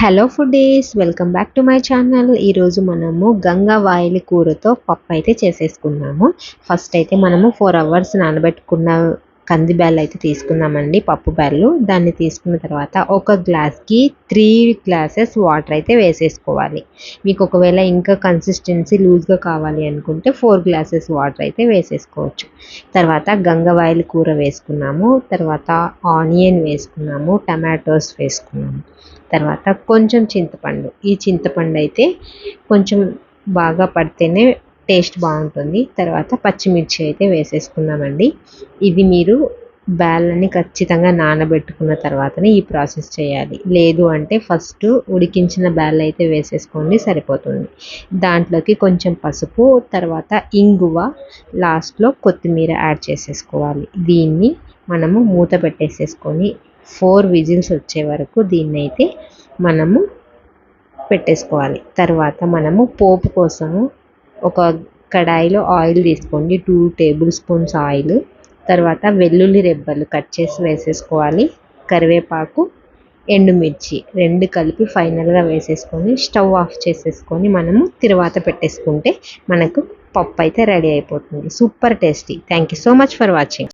Hello foodies welcome back to my channel ఈరోజు మనము గంగా వాయిలి కూరతో పప్పు అయితే చేసేసుకున్నాము. ఫస్ట్ అయితే మనము ఫోర్ అవర్స్ నానబెట్టుకున్న కంది బ్యాళ్ళు అయితే తీసుకున్నామండి పప్పు బ్యాళ్ళు దాన్ని తీసుకున్న తర్వాత ఒక గ్లాస్కి త్రీ గ్లాసెస్ వాటర్ అయితే వేసేసుకోవాలి. మీకు ఒకవేళ ఇంకా కన్సిస్టెన్సీ లూజ్గా కావాలి అనుకుంటే ఫోర్ గ్లాసెస్ వాటర్ అయితే వేసేసుకోవచ్చు. తర్వాత గంగవాయిల కూర వేసుకున్నాము తర్వాత ఆనియన్ వేసుకున్నాము టమాటోస్ వేసుకున్నాము. తర్వాత కొంచెం చింతపండు. ఈ చింతపండు అయితే కొంచెం బాగా పడితేనే టేస్ట్ బాగుంటుంది. తర్వాత పచ్చిమిర్చి అయితే వేసేసుకున్నామండి. ఇది మీరు బ్యాళ్ళని ఖచ్చితంగా నానబెట్టుకున్న తర్వాతనే ఈ ప్రాసెస్ చేయాలి. లేదు అంటే ఫస్ట్ ఉడికించిన బ్యాల్ అయితే వేసేసుకోండి సరిపోతుంది. దాంట్లోకి కొంచెం పసుపు తర్వాత ఇంగువ లాస్ట్లో కొత్తిమీర యాడ్ చేసేసుకోవాలి. దీన్ని మనము మూత పెట్టేసేసుకొని ఫోర్ విజిల్స్ వచ్చే వరకు దీన్ని అయితే మనము పెట్టేసుకోవాలి. తర్వాత మనము పోపు కోసము ఒక కడాయిలో ఆయిల్ తీసుకోండి. Two table spoons oil. తర్వాత వెల్లుల్లి రెబ్బలు కట్ చేసి వేసేసుకోవాలి. కరివేపాకు ఎండుమిర్చి రెండు కలిపి ఫైనల్గా వేసేసుకొని స్టవ్ ఆఫ్ చేసేసుకొని మనము తిరువాత పెట్టేసుకుంటే మనకు పప్పు అయితే రెడీ అయిపోతుంది. Super tasty. Thank you so much for watching